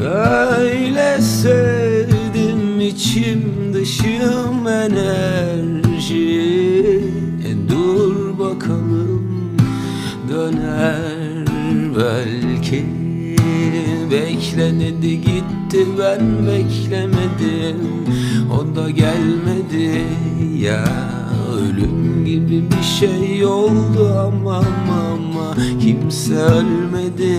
Öyle sevdim içim dışım enerji. E dur bakalım döner belki. Bekledi gitti ben beklemedim. O da gelmedi ya Ölüm gibi bir şey oldu. Ama ama, ama Kimse ölmedi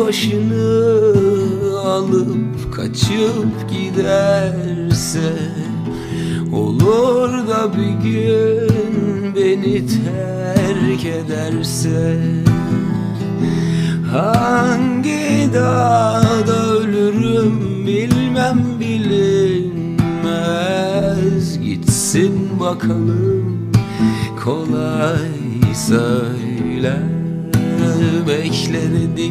başını alıp kaçıp giderse Olur da bir gün beni terk ederse. Hangi dağda ölürüm bilmem bilinmez. Gitsin bakalım kolay söyle Bekle dedi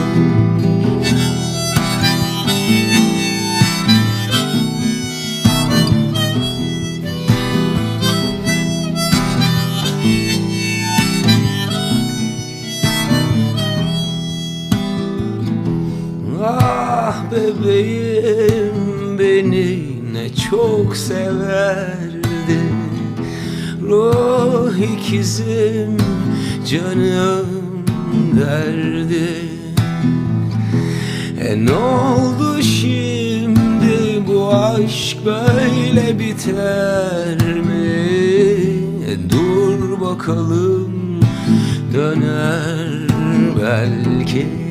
bebeğim beni ne çok severdi. Ruh ikizim canım derdi. E ne oldu şimdi bu aşk böyle biter mi? E dur bakalım döner belki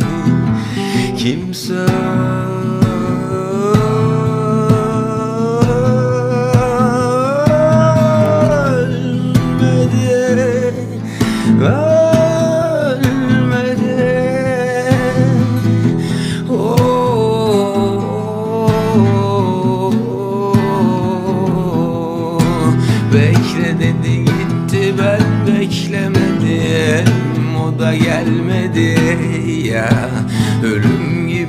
Kimse. Ölmedi Ölmedi. Oh, Bekle dedi gitti ben beklemedim. O da gelmedi ya. Ölüm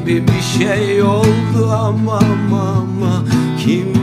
gibi bir şey oldu. Ama ama, ama Kimse